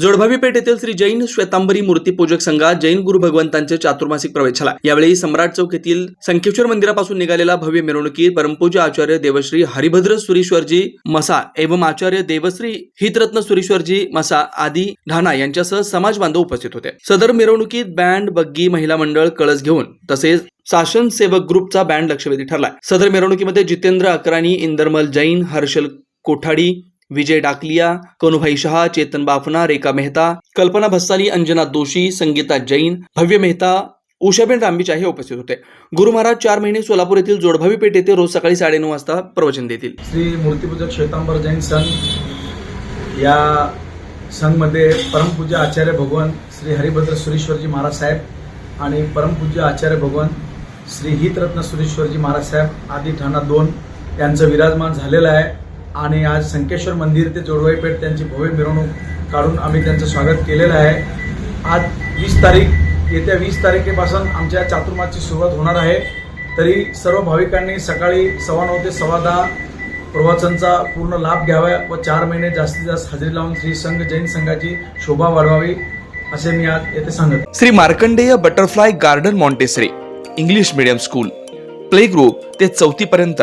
जोडभावी पेठेतील श्री जैन श्वेतांबरी मूर्ती पूजक संघात जैन गुरु भगवंतांचे चातुर्मासिक प्रवेश झाला. यावेळी सम्राट चौक येथील संकेश्वर मंदिरापासून निघालेला भव्य मिरवणुकीत परमपूज्य आचार्य देवश्री हरिभद्र सुरेश्वरजी मसा एवं आचार्य देवश्री हितरत्न सुरेश्वरजी मसा आदी ढाणा यांच्यासह समाज बांधव उपस्थित होते. सदर मिरवणुकीत बँड बग्गी महिला मंडळ कळस घेऊन तसेच शासन सेवक ग्रुपचा बँड लक्षवेधी ठरला. सदर मिरवणुकीमध्ये जितेंद्र अकराणी इंदरमल जैन हर्षल कोठाडी विजय डाकलिया कनुभाई शहा चेतन बाफना रेखा मेहता कल्पना भस्साली अंजना दोशी संगीता जैन भव्य मेहता उषाबेन रामबीचा हे उपस्थित होते. गुरु महाराज चार महिने सोलापूर येथील जोडभावी पेठ येथे रोज सकाळी साडेनऊ वाजता प्रवचन देतील. श्री मूर्तीपूजक श्वेतांबर जैन संघ या संघमध्ये परमपूज्य आचार्य भगवान श्री हरिभद्र सुरेश्वरजी महाराज साहेब आणि परमपूज्य आचार्य भगवान श्री हितरत्न सुरेश्वरजी महाराज साहेब आदी ठाणा दोन यांचं विराजमान झालेलं आहे. आणि आज संकेश्वर मंदिर ते जोडवाईपेठ त्यांची भव्य मिरवणूक काढून आम्ही त्यांचं स्वागत केलेलं आहे. आज वीस तारीख येत्या वीस तारखेपासून आमच्या चातुर्माची सुरुवात होणार आहे. तरी सर्व भाविकांनी सकाळी सव्वा नऊ ते सव्वा दहा प्रवचनचा पूर्ण लाभ घ्यावा व चार महिने जास्तीत जास्त हजेरी लावून श्री संघ जैन संघाची शोभा वाढवावी असे मी आज येथे सांगत Shri Markandeya butterfly garden montessori English medium school play group ते चौथी पर्यंत